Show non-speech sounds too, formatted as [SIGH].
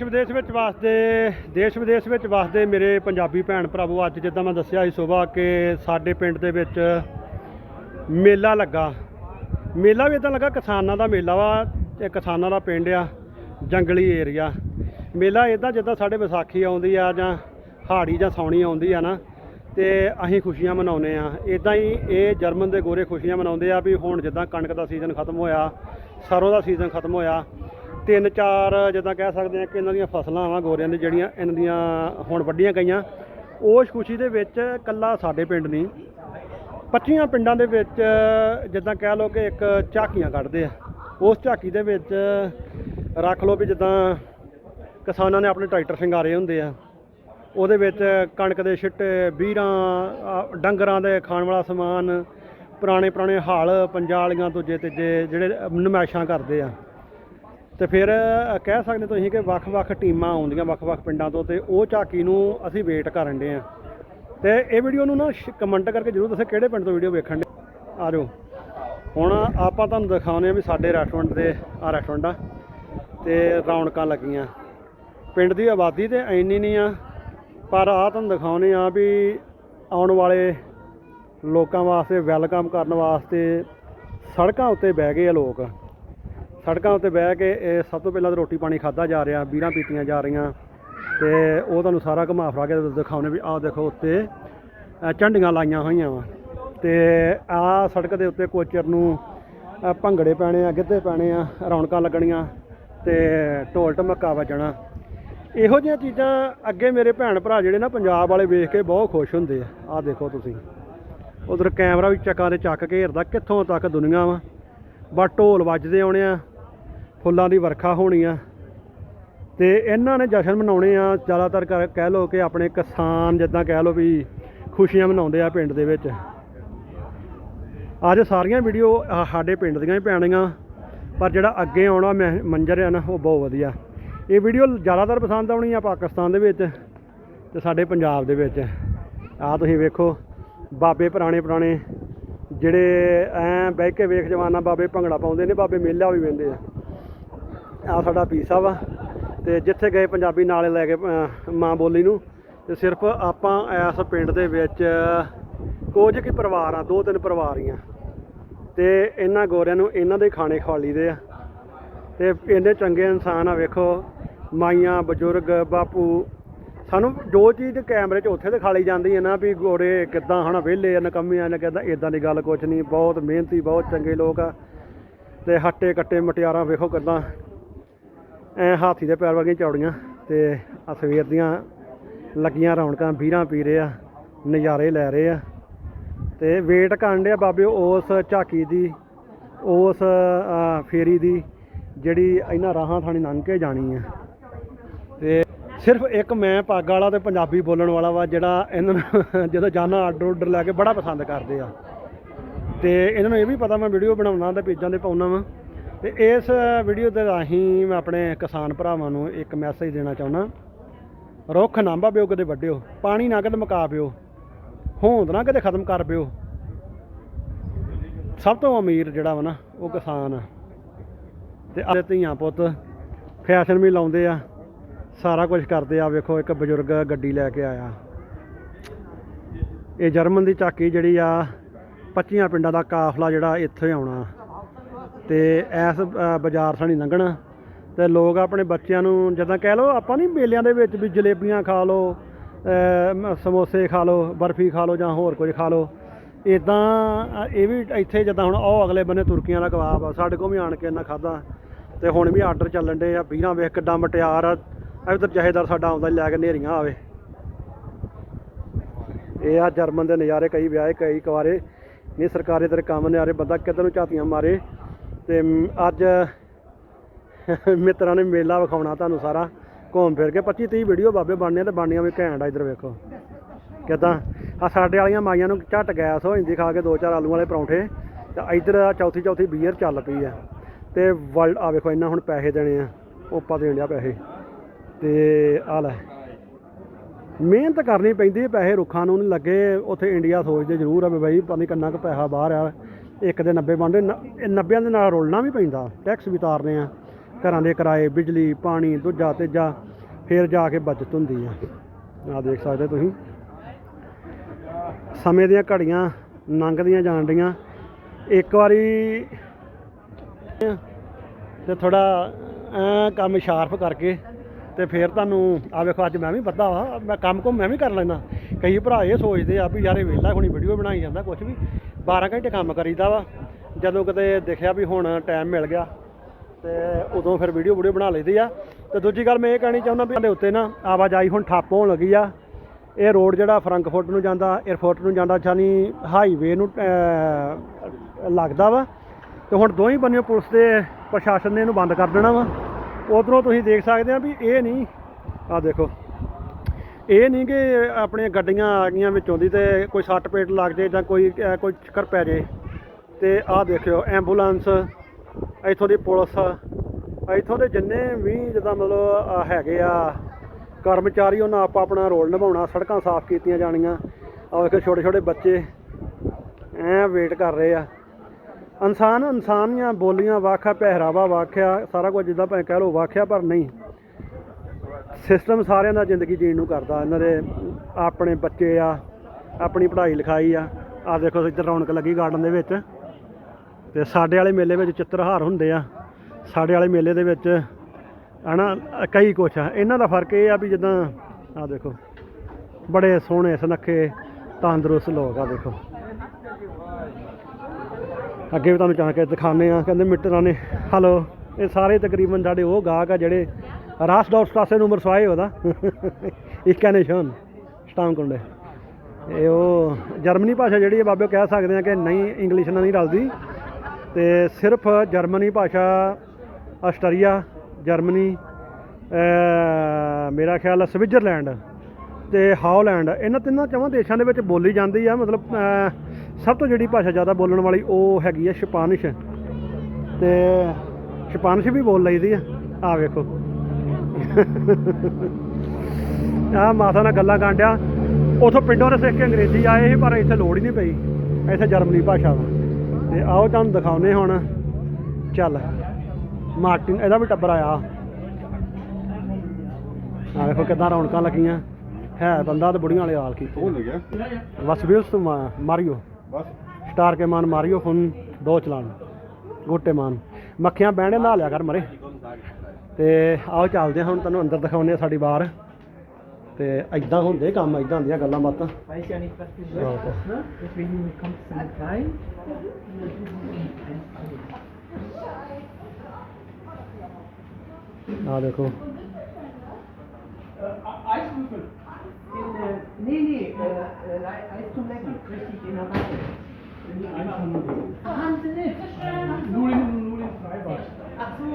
ਦੇਸ਼ ਵਿਦੇਸ਼ ਵਿੱਚ ਵਸਦੇ, ਦੇਸ਼ ਵਿਦੇਸ਼ ਵਿੱਚ ਵਸਦੇ ਮੇਰੇ ਪੰਜਾਬੀ ਭੈਣ ਭਰਾਵੋ, ਅੱਜ ਜਿੱਦਾਂ ਮੈਂ ਦੱਸਿਆ ਸੀ ਸਵੇਰ ਕਿ ਸਾਡੇ ਪਿੰਡ ਦੇ ਵਿੱਚ ਮੇਲਾ ਲੱਗਾ। ਮੇਲਾ ਵੀ ਇਦਾਂ ਲੱਗਾ, ਕਿਸਾਨਾਂ ਦਾ ਮੇਲਾ ਵਾ ਇਹ ਕਿਸਾਨਾਂ ਦਾ ਪਿੰਡ ਆ, ਜੰਗਲੀ ਏਰੀਆ। ਮੇਲਾ ਇਦਾਂ ਜਿੱਦਾਂ ਸਾਡੇ ਵਿਸਾਖੀ ਆਉਂਦੀ ਆ ਜਾਂ ਹਾੜੀ ਜਾਂ ਸੌਣੀ ਆਉਂਦੀ ਆ ਨਾ, ਤੇ ਅਸੀਂ ਖੁਸ਼ੀਆਂ ਮਨਾਉਂਦੇ ਆ। ਇਦਾਂ ਹੀ ਇਹ ਜਰਮਨ ਦੇ ਗੋਰੇ ਖੁਸ਼ੀਆਂ ਮਨਾਉਂਦੇ ਆ ਵੀ ਹੁਣ ਜਿੱਦਾਂ ਕਣਕ ਦਾ ਸੀਜ਼ਨ ਖਤਮ ਹੋਇਆ, ਸਰੋਂ ਦਾ ਸੀਜ਼ਨ ਖਤਮ ਹੋਇਆ ਤਿੰਨ ਚਾਰ ਜਿੱਦਾਂ ਕਹਿ ਸਕਦੇ ਆ ਕਿ ਇਹਨਾਂ ਦੀਆਂ ਫਸਲਾਂ ਆਵਾਂ ਗੋਰਿਆਂ ਦੀ ਜਿਹੜੀਆਂ ਇਹਨਾਂ ਦੀਆਂ ਹੁਣ ਵੱਡੀਆਂ ਗਈਆਂ, ਉਸ ਖੁਸ਼ੀ ਦੇ ਵਿੱਚ ਕੱਲਾ ਸਾਡੇ ਪਿੰਡ ਨਹੀਂ 25 ਪਿੰਡਾਂ ਦੇ ਵਿੱਚ ਜਿੱਦਾਂ ਕਹਿ ਲਓ ਕਿ ਇੱਕ ਝਾਕੀਆਂ ਕੱਢਦੇ ਆ। ਉਸ ਝਾਕੀ ਦੇ ਵਿੱਚ ਰੱਖ ਲਓ ਵੀ ਜਿੱਦਾਂ ਕਿਸਾਨਾਂ ਨੇ ਆਪਣੇ ਟਰੈਕਟਰ ਸ਼ਿੰਗਾਰੇ ਹੁੰਦੇ ਆ, ਉਹਦੇ ਵਿੱਚ ਕਣਕ ਦੇ ਛਿੱਟੇ, ਬੀਰਾਂ ਡੰਗਰਾਂ ਦੇ ਖਾਣ ਵਾਲਾ ਸਮਾਨ ਪੁਰਾਣੇ ਪੁਰਾਣੇ ਹਲ ਪੰਜਾਲੀਆਂ ਦੂਜੇ ਤੀਜੇ ਜਿਹੜੇ ਨਮਾਇਸ਼ਾਂ ਕਰਦੇ ਆ। ਤੇ ਫਿਰ ਕਹਿ ਸਕਦੇ ਤੁਸੀਂ ਕਿ ਵੱਖ-ਵੱਖ ਟੀਮਾਂ ਆਉਂਦੀਆਂ ਵੱਖ-ਵੱਖ ਪਿੰਡਾਂ ਤੋਂ ਤੇ ਉਹ ਝਾਕੀ ਨੂੰ ਅਸੀਂ ਵੇਟ ਕਰਨ ਦੇ ਆ ਤੇ ਇਹ ਵੀਡੀਓ ਨੂੰ ਨਾ ਕਮੈਂਟ ਕਰਕੇ ਜਰੂਰ ਦੱਸੋ ਕਿਹੜੇ ਪਿੰਡ ਤੋਂ ਵੀਡੀਓ ਵੇਖਣ ਦੇ ਆ ਜਾਓ। ਹੁਣ ਆਪਾਂ ਤੁਹਾਨੂੰ ਦਿਖਾਉਂਦੇ ਆ ਵੀ ਸਾਡੇ ਰੈਸਟੋਰੈਂਟ ਦੇ ਆ ਰੈਸਟੋਰੈਂਟ ਆ, ਤੇ ਰੌਣਕਾਂ ਲੱਗੀਆਂ। ਪਿੰਡ ਦੀ ਆਬਾਦੀ ਤੇ ਇੰਨੀ ਨਹੀਂ ਆ, ਪਰ ਆ ਤੁਹਾਨੂੰ ਦਿਖਾਉਂਦੇ ਆ ਵੀ ਆਉਣ ਵਾਲੇ ਲੋਕਾਂ ਵਾਸਤੇ, ਵੈਲਕਮ ਕਰਨ ਵਾਸਤੇ ਸੜਕਾਂ ਉੱਤੇ ਬਹਿ ਗਏ ਆ ਲੋਕ। ਸੜਕਾਂ ਉੱਤੇ ਬਹਿ ਕੇ ਇਹ ਸਭ ਤੋਂ ਪਹਿਲਾਂ ਤਾਂ ਰੋਟੀ ਪਾਣੀ ਖਾਦਾ ਜਾ ਰਿਹਾ ਬੀਰਾਂ ਪੀਤੀਆਂ ਜਾ ਰਹੀਆਂ ਤੇ ਉਹ ਤੁਹਾਨੂੰ ਸਾਰਾ ਘੁਮਾ ਫਰਾ ਕੇ ਦਿਖਾਉਣੇ ਵੀ ਆਹ ਦੇਖੋ ਉੱਤੇ ਝੰਡੀਆਂ ਲਾਈਆਂ ਹੋਈਆਂ ਵਾ। ਤੇ ਆਹ ਸੜਕ ਦੇ ਉੱਤੇ ਕੋਚਰ ਨੂੰ ਭੰਗੜੇ ਪੈਣੇ ਆ, ਗਿੱਧੇ ਪੈਣੇ ਆ, ਰੌਣਕਾਂ ਲੱਗਣੀਆਂ ਤੇ ਢੋਲ ਢਮੱਕਾ ਵੱਜਣਾ। ਇਹੋ ਜਿਹੀਆਂ ਚੀਜ਼ਾਂ ਅੱਗੇ ਮੇਰੇ ਭੈਣ ਭਰਾ ਜਿਹੜੇ ਨਾ ਪੰਜਾਬ ਵਾਲੇ ਵੇਖ ਕੇ ਬਹੁਤ ਖੁਸ਼ ਹੁੰਦੇ ਆ। ਆਹ ਦੇਖੋ ਤੁਸੀਂ। ਉਧਰ ਕੈਮਰਾ ਵੀ ਚੱਕਾਂ ਦੇ ਚੱਕ ਘੇਰਦਾ ਕਿੱਥੋਂ ਤੱਕ ਦੁਨੀਆ ਵਾ। ਬਸ ਢੋਲ ਵੱਜਦੇ ਆਉਣੇ ਆ। ਫੁੱਲਾਂ ਦੀ ਵਰਖਾ ਹੋਣੀ ਆ। ਤੇ ਇਹਨਾਂ ਨੇ ਜਸ਼ਨ ਮਨਾਉਣੇ ਆ, ਜ਼ਿਆਦਾਤਰ ਕਰ- ਕਹਿ ਲਓ ਕਿ ਆਪਣੇ ਕਿਸਾਨ ਜਿੱਦਾਂ ਕਹਿ ਲਓ ਵੀ ਖੁਸ਼ੀਆਂ ਮਨਾਉਂਦੇ ਆ ਪਿੰਡ ਦੇ ਵਿੱਚ। ਅੱਜ ਸਾਰੀਆਂ ਵੀਡੀਓ ਸਾਡੇ ਪਿੰਡ ਦੀਆਂ ਹੀ ਪੈਣੀਆਂ, ਪਰ ਜਿਹੜਾ ਅੱਗੇ ਆਉਣਾ ਮੈਂ ਮੰਜ਼ਰ ਆ ਨਾ, ਉਹ ਬਹੁਤ ਵਧੀਆ। ਇਹ ਵੀਡੀਓ ਜ਼ਿਆਦਾਤਰ ਪਸੰਦ ਆਉਣੀ ਆ ਪਾਕਿਸਤਾਨ ਦੇ ਵਿੱਚ ਤੇ ਸਾਡੇ ਪੰਜਾਬ ਦੇ ਵਿੱਚ। ਆਹ ਤੁਸੀਂ ਵੇਖੋ, ਬਾਬੇ ਪੁਰਾਣੇ ਪੁਰਾਣੇ ਜਿਹੜੇ ਐ ਬਹਿ ਕੇ ਵੇਖ ਜਵਾਨਾ, ਬਾਬੇ ਭੰਗੜਾ ਪਾਉਂਦੇ ਨੇ, ਬਾਬੇ ਮੇਲਾ ਵੀ ਵੇਂਦੇ ਆ। ਆ ਸਾਡਾ ਪੀਸਾ ਵਾ ਤੇ ਜਿੱਥੇ ਗਏ ਪੰਜਾਬੀ ਨਾਲੇ ਲੈ ਕੇ ਮਾਂ ਬੋਲੀ ਨੂੰ। ਤੇ ਸਿਰਫ ਆਪਾਂ ਇਸ ਪਿੰਡ ਦੇ ਵਿੱਚ ਕੁਝ ਕੀ ਪਰਿਵਾਰ ਆ, ਦੋ ਤਿੰਨ ਪਰਿਵਾਰ ਹੀ ਆ। ਤੇ ਇਹਨਾਂ ਗੋਰਿਆਂ ਨੂੰ ਇਹਨਾਂ ਦੇ ਖਾਣੇ ਖਵਾ ਲਈਦੇ ਆ। ਤੇ ਇੰਨੇ ਚੰਗੇ ਇਨਸਾਨ ਆ, ਵੇਖੋ, ਮਾਈਆਂ, ਬਜ਼ੁਰਗ, ਬਾਪੂ। ਸਾਨੂੰ ਜੋ ਚੀਜ਼ ਕੈਮਰੇ 'ਚ ਉੱਥੇ ਦਿਖਾ ਲਈ ਜਾਂਦੀ ਹੈ ਨਾ ਵੀ ਗੋਰੇ ਕਿੱਦਾਂ ਹਨਾ, ਵਿਹਲੇ ਆ ਨਕੰਮੇ ਆ ਨਾ ਕਹਿੰਦਾ ਇਦਾਂ ਦੀ ਗੱਲ ਕੁਛ ਨਹੀਂ। ਬਹੁਤ ਮਿਹਨਤੀ, ਬਹੁਤ ਚੰਗੇ ਲੋਕ ਆ। ਤੇ ਹੱਟੇ ਕੱਟੇ ਮਟਿਆਰਾਂ, ਵੇਖੋ ਕਿੱਦਾਂ ਐ ਹਾਥੀ ਦੇ ਪੈਰ ਵਰਗੀਆਂ ਚੌੜੀਆਂ ਤੇ ਆ ਸਵੇਰ ਦੀਆਂ ਲੱਗੀਆਂ ਰੌਣਕਾਂ, ਵੀਰਾਂ ਪੀ ਰਹੇ ਆ, ਨਜ਼ਾਰੇ ਲੈ ਰਹੇ ਆ। ਤੇ ਵੇਟ ਕਰਨ ਡਿਆ ਬਾਬੇ ਉਸ ਝਾਕੀ ਦੀ, ਉਸ ਫੇਰੀ ਦੀ, ਜਿਹੜੀ ਇਹਨਾਂ ਰਾਹਾਂ ਥਾਣੀ ਲੰਘ ਕੇ ਜਾਣੀ ਆ। ਤੇ ਸਿਰਫ ਇੱਕ ਮੈਂ ਪੱਗ ਵਾਲਾ ਤੇ ਪੰਜਾਬੀ ਬੋਲਣ ਵਾਲਾ ਵਾ, ਜਿਹੜਾ ਇਹਨਾਂ ਨੂੰ [LAUGHS] ਜਦੋਂ ਜਾਣਾ ਆਰਡਰ ਆਰਡਰ ਲੈ ਕੇ ਬੜਾ ਪਸੰਦ ਕਰਦੇ ਆ। ਤੇ ਇਹਨਾਂ ਨੂੰ ਇਹ ਵੀ ਪਤਾ ਮੈਂ ਵੀਡੀਓ ਬਣਾਉਣਾ ਤੇ ਪੇਜਾਂ ਤੇ ਪਾਉਣਾ ਵਾ। ਤੇ ਇਸ ਵੀਡੀਓ ਦੇ ਰਾਹੀਂ ਮੈਂ ਆਪਣੇ ਕਿਸਾਨ ਭਰਾਵਾਂ ਨੂੰ ਇੱਕ ਮੈਸੇਜ ਦੇਣਾ ਚਾਹੁੰਦਾ। ਰੁੱਖ ਨਾ ਪਿਓ ਕਦੇ ਵੱਢਿਓ, ਪਾਣੀ ਨਾ ਕਦੇ ਮੁਕਾ ਪਿਓ ਹੋਂਦ ਨਾ ਕਦੇ ਖਤਮ ਕਰ ਪਿਓ। ਸਭ ਤੋਂ ਅਮੀਰ ਜਿਹੜਾ ਵਾ ਨਾ, ਉਹ ਕਿਸਾਨ ਆ। ਤੇ ਆਲੇ ਧੀਆਂ ਪੁੱਤ ਫੈਸ਼ਨ ਵੀ ਲਾਉਂਦੇ ਆ, ਸਾਰਾ ਕੁਝ ਕਰਦੇ ਆ। ਵੇਖੋ, ਇੱਕ ਬਜ਼ੁਰਗ ਗੱਡੀ ਲੈ ਕੇ ਆਇਆ। ਇਹ ਜਰਮਨ ਦੀ ਝਾਕੀ ਜਿਹੜੀ ਆ 25 ਪਿੰਡਾਂ ਦਾ ਕਾਫਲਾ ਜਿਹੜਾ ਇੱਥੇ ਆਉਣਾ। ਤੇ ਐਸ ਬਾਜ਼ਾਰ ਸਾਣੀ ਲੰਘਣਾ। ਤੇ ਲੋਕ ਆਪਣੇ ਬੱਚਿਆਂ ਨੂੰ ਜਦੋਂ ਕਹਿ ਲਓ, ਆਪਾਂ ਨਹੀਂ ਮੇਲਿਆਂ ਦੇ ਵਿੱਚ ਵੀ ਜਲੇਬੀਆਂ ਖਾ ਲਓ ਸਮੋਸੇ ਖਾ ਲਓ, ਬਰਫੀ ਖਾ ਲਓ ਜਾਂ ਹੋਰ ਕੁਝ ਖਾ ਲਓ। ਇਦਾਂ ਇਹ ਵੀ ਇੱਥੇ ਜਿੱਦਾਂ ਹੁਣ ਉਹ ਅਗਲੇ ਬੰਨੇ ਤੁਰਕੀਆਂ ਦਾ ਕਬਾਬ ਆ, ਸਾਡੇ ਕੋਲ ਵੀ ਆਣ ਕੇ ਇਹਨਾਂ ਖਾਦਾ ਤੇ ਹੁਣ ਵੀ ਆਰਡਰ ਚੱਲਣ ਦੇ ਆ, ਵੀਰਾਂ ਵੇਖ ਕਿੱਡਾ ਮਟਿਆਰ ਆ, ਇਧਰ ਜਹੇਦਾਰ ਸਾਡਾ ਆਉਂਦਾ ਲੈ ਕੇ ਨੇਰੀਆਂ ਆਵੇ। ਇਹ ਆ ਜਰਮਨ ਦੇ ਨਜ਼ਾਰੇ, ਕਈ ਵਿਆਹੇ, ਕਈ ਕੁਆਰੇ ਨਹੀਂ ਸਰਕਾਰੀ ਤੇਰੇ ਕੰਮ ਨਿਆਰੇ ਬੰਦਾ ਕਿੱਧਰ ਨੂੰ ਝਾਤੀਆਂ ਮਾਰੇ। ਤੇ ਅੱਜ [LAUGHS] ਮਿੱਤਰਾਂ ਨੇ ਮੇਲਾ ਵਿਖਾਉਣਾ ਤੁਹਾਨੂੰ ਸਾਰਾ, ਘੁੰਮ ਫਿਰ ਕੇ। 25 30 ਵੀਡੀਓ ਬਾਬੇ ਬਣਨੇ ਤੇ ਬਣਨੀਆਂ ਵੀ ਘੈਂਟ ਆ ਇੱਧਰ ਵੇਖੋ। ਕਿਦਾਂ? ਆ ਸਾਡੇ ਵਾਲੀਆਂ ਮਾਈਆਂ ਨੂੰ ਝਟ ਗੈਸ ਹੋ ਜਾਂਦੀ, ਖਾ ਕੇ ਦੋ ਚਾਰ ਆਲੂ ਵਾਲੇ ਪਰੌਂਠੇ। ਤੇ ਇੱਧਰ ਆ ਚੌਥੀ ਚੌਥੀ ਬੀਅਰ ਚੱਲ ਪਈ ਆ। ਤੇ ਵਰਲਡ ਆ ਵੇਖੋ ਇਹਨਾਂ ਹੁਣ ਪੈਸੇ ਦੇਣੇ ਆ। ਓਪਾ ਦੇਣ ਡਿਆ ਪੈਸੇ। ਤੇ ਆ ਲੈ। ਮਿਹਨਤ ਕਰਨੀ ਪੈਂਦੀ ਹੈ ਪੈਸੇ ਰੁੱਖਾਂ ਨੂੰ ਨਹੀਂ ਲੱਗੇ। ਉੱਥੇ ਇੰਡੀਆ ਸੋਚਦੇ ਜ਼ਰੂਰ ਆ ਵੀ ਬਈ ਪਤਾ ਨਹੀਂ ਕਿੰਨਾ ਕੁ ਪੈਸਾ ਬਾਹਰ ਆ। ਇੱਕ ਦੇ 90 ਬਣਦੇ 90 ਦੇ ਨਾਲ ਰੋਲਣਾ ਵੀ ਪੈਂਦਾ ਟੈਕਸ ਵੀ ਤਾਰਨੇ ਆ। ਘਰਾਂ ਦੇ ਕਿਰਾਏ, ਬਿਜਲੀ, ਪਾਣੀ, ਦੂਜਾ, ਤੀਜਾ, ਫਿਰ ਜਾ ਕੇ ਬਚਤ ਹੁੰਦੀ ਆ। ਆ ਦੇਖ ਸਕਦੇ ਤੁਸੀਂ। ਸਮੇਂ ਦੀਆਂ ਘੜੀਆਂ ਲੰਘਦੀਆਂ ਜਾਣ ਡੀਆਂ। ਇੱਕ ਵਾਰੀ ਤੇ ਥੋੜਾ ਐ ਕੰਮ ਸ਼ਾਰਪ ਕਰਕੇ ਤੇ ਫਿਰ ਤੁਹਾਨੂੰ ਆ ਵੇਖੋ, ਅੱਜ ਮੈਂ ਵੀ ਬੱਦਾ ਵਾ, ਮੈਂ ਕੰਮ ਕੋ ਮੈਂ ਵੀ ਕਰ ਲੈਣਾ ਕਈ ਭਰਾ ਇਹ ਸੋਚਦੇ ਆ ਵੀ ਯਾਰ ਇਹ ਵਿਹਲਾ ਹੁਣੀ ਵੀਡੀਓ ਬਣਾਈ ਜਾਂਦਾ ਕੁਝ ਵੀ। 12 ਘੰਟੇ ਕੰਮ ਕਰੀਦਾ ਵਾ। ਜਦੋਂ ਕਿਤੇ ਦੇਖਿਆ ਵੀ ਹੁਣ ਟਾਈਮ ਮਿਲ ਗਿਆ, ਤੇ ਉਦੋਂ ਫਿਰ ਵੀਡੀਓ ਵੀਡੀਓ ਬਣਾ ਲਈਦੀ ਆ। ਤੇ ਦੂਜੀ ਗੱਲ ਮੈਂ ਇਹ ਕਹਿਣੀ ਚਾਹੁੰਦਾ ਵੀ ਸਾਡੇ ਉੱਤੇ ਨਾ ਆਵਾਜਾਈ ਹੁਣ ਠੱਪ ਹੋਣ ਲੱਗੀ ਆ। ਇਹ ਰੋਡ ਜਿਹੜਾ ਫਰੰਕਫੁਰਟ ਨੂੰ ਜਾਂਦਾ 에ਅਰਪੋਰਟ ਨੂੰ ਜਾਂਦਾ ਜਾਨੀ ਹਾਈਵੇ ਨੂੰ ਲੱਗਦਾ ਵਾ। ਤੇ ਹੁਣ ਦੋਹੀਂ ਬੰਨਿਓ ਪੁਲਿਸ ਦੇ ਪ੍ਰਸ਼ਾਸਨ ਨੇ ਇਹਨੂੰ ਬੰਦ ਕਰ ਦੇਣਾ ਵਾ। ਉਧਰੋਂ ਤੁਸੀਂ ਦੇਖ ਸਕਦੇ ਆ ਵੀ ਇਹ ਨਹੀਂ। ਆ ਦੇਖੋ। ਇਹ ਨਹੀਂ ਕਿ ਆਪਣੀਆਂ ਗੱਡੀਆਂ ਆ ਗਈਆਂ ਵਿੱਚੋਂ ਦੀ ਤੇ ਕੋਈ ਸੱਟ ਪੇਟ ਲੱਗ ਜੇ ਜਾਂ ਕੋਈ ਅਹ, ਕੋਈ ਚੱਕਰ ਪੈ ਜੇ। ਤੇ ਆਹ ਦੇਖਿਓ ਐਂਬੂਲੈਂਸ ਇੱਥੋਂ ਦੀ ਪੁਲਿਸ ਇੱਥੋਂ ਦੇ ਜਿੰਨੇ ਵੀ ਜਿੱਦਾਂ ਮਤਲਬ ਆਹ ਹੈਗੇ ਆ ਕਰਮਚਾਰੀ ਉਹਨਾਂ ਆਪ ਆਪਣਾ ਰੋਲ ਨਿਭਾਉਣਾ ਸੜਕਾਂ ਸਾਫ਼ ਕੀਤੀਆਂ ਜਾਣੀਆਂ। ਆ ਵੇਖੋ ਛੋਟੇ ਛੋਟੇ ਬੱਚੇ ਐ ਵੇਟ ਕਰ ਰਹੇ ਆ। ਇਨਸਾਨ ਇਨਸਾਨ ਦੀਆਂ ਬੋਲੀਆਂ ਵਾਖਾ ਪਹਿਰਾਵਾ ਵਾਖਿਆ ਸਾਰਾ ਕੁਝ ਜਿੱਦਾਂ ਭਾਵੇਂ ਕਹਿ ਲਓ ਵਾਖਿਆ ਪਰ ਨਹੀਂ। ਸਿਸਟਮ ਸਾਰਿਆਂ ਦਾ ਜ਼ਿੰਦਗੀ ਜੀਣ ਨੂੰ ਕਰਦਾ। ਇਹਨਾਂ ਦੇ ਆਪਣੇ ਬੱਚੇ ਆ, ਆਪਣੀ ਪੜ੍ਹਾਈ ਲਿਖਾਈ ਆ। ਆ ਦੇਖੋ ਇੱਧਰ ਰੌਣਕ ਲੱਗੀ ਗਾਰਡਨ ਦੇ ਵਿੱਚ। ਤੇ ਸਾਡੇ ਵਾਲੇ ਮੇਲੇ ਵਿੱਚ ਚਿੱਤਰਹਾਰ ਹੁੰਦੇ ਆ। ਸਾਡੇ ਵਾਲੇ ਮੇਲੇ ਦੇ ਵਿੱਚ ਹਨਾ, ਕਈ ਕੁਛ ਆ। ਇਹਨਾਂ ਦਾ ਫ਼ਰਕ ਇਹ ਆ ਵੀ ਜਿੱਦਾਂ ਆ ਦੇਖੋ, ਬੜੇ ਸੋਹਣੇ, ਸੁਨੱਖੇ, ਤੰਦਰੁਸਤ ਲੋਕ ਆ ਦੇਖੋ। ਅੱਗੇ ਵੀ ਤੁਹਾਨੂੰ ਚਾਹ ਕੇ ਦਿਖਾਣੇ ਆ। ਕਹਿੰਦੇ ਮਿੱਟਰਾਂ ਨੇ ਹਲੋ ਇਹ ਸਾਰੇ ਤਕਰੀਬਨ ਸਾਡੇ ਉਹ ਗਾਹਕ ਆ ਜਿਹੜੇ ਰਾਸ ਡਾਟ ਸਟਾਸੇ ਨੰਬਰ ਸਵਾਏ ਉਹਦਾ ਇਕਾਨੇਸ਼ਨ ਸਟਾਮਕੁੰਡੇ ਇਹ ਉਹ ਜਰਮਨੀ ਭਾਸ਼ਾ ਜਿਹੜੀ ਹੈ ਬਾਬੇ ਕਹਿ ਸਕਦੇ ਆ ਕਿ ਨਹੀਂ ਇੰਗਲਿਸ਼ ਨਾਲ ਨਹੀਂ ਰਲਦੀ ਤੇ ਸਿਰਫ ਜਰਮਨੀ ਭਾਸ਼ਾ ਆਸਟਰੀਆ ਜਰਮਨੀ ਮੇਰਾ ਖਿਆਲ ਹੈ ਸਵਿਟਜ਼ਰਲੈਂਡ ਤੇ ਹਾਲੈਂਡ ਇਹਨਾਂ ਤਿੰਨਾਂ ਚੌਹਾਂ ਦੇਸ਼ਾਂ ਦੇ ਵਿੱਚ ਬੋਲੀ ਜਾਂਦੀ ਆ ਮਤਲਬ ਸਭ ਤੋਂ ਜਿਹੜੀ ਭਾਸ਼ਾ ਜ਼ਿਆਦਾ ਬੋਲਣ ਵਾਲੀ ਉਹ ਹੈਗੀ ਆ ਸਪਾਨਿਸ਼ ਤੇ ਸਪਾਨਿਸ਼ ਵੀ ਬੋਲ ਲਈਦੀ ਆ ਆ ਵੇਖੋ ਆ ਮਾਤਾ ਨਾਲ ਗੱਲਾਂ ਕਾਂਡਿਆ ਉਥੋਂ ਪਿੰਡੋਂ ਦੇ ਸਿੱਖ ਕੇ ਅੰਗਰੇਜ਼ੀ ਆਏ ਸੀ ਪਰ ਇੱਥੇ ਲੋੜ ਹੀ ਨਹੀਂ ਪਈ। ਇੱਥੇ ਜਰਮਨੀ ਭਾਸ਼ਾ ਵਾ। ਤੇ ਆਓ ਤੁਹਾਨੂੰ ਦਿਖਾਉਨੇ ਹੁਣ। ਚੱਲ। ਮਾਰਟਿਨ ਇਹਦਾ ਵੀ ਟੱਬਰ ਆਇਆ। ਆ ਵੇਖੋ ਕਿੱਦਾਂ ਰੌਣਕਾਂ ਲੱਗੀਆਂ। ਹੈ ਬੰਦਾ ਤੇ ਬੁੜੀਆਂ ਵਾਲੇ ਹਾਲ ਕੀ ਕੌਣ ਲੱਗਿਆ? ਬਸ ਵੀਲਸ ਮਾਰੀਓ। ਬਸ। ਸਟਾਰ ਕੇ ਮਾਨ ਮਾਰੀਓ ਫੋਨ ਦੋ ਚਲਾਣ ਗੋਟੇ ਮਾਨ। ਮੱਖੀਆਂ ਬਹਿਣੇ ਲਾ ਲਿਆ ਕਰ ਮਰੇ। ਤੇ ਆਓ ਚੱਲਦੇ ਹਾਂ ਹੁਣ ਤੁਹਾਨੂੰ ਅੰਦਰ ਦਿਖਾਉਂਦੇ ਆ ਸਾਡੀ ਬਾਹਰ ਤੇ ਐਦਾਂ ਹੁੰਦੇ ਕੰਮ ਐਦਾਂ ਹੁੰਦੀਆਂ ਗੱਲਾਂ ਬਾਤਾਂ Weiß ja nicht, was du möchtest, ne? Deswegen kommst du mit rein. ਆ ਦੇਖੋ Den, äh, nee, nee, äh, äh, Eis zum Lecken. Richtig, in der Watte. Hansen nicht. Nur den, nur den Freibad. Ach so.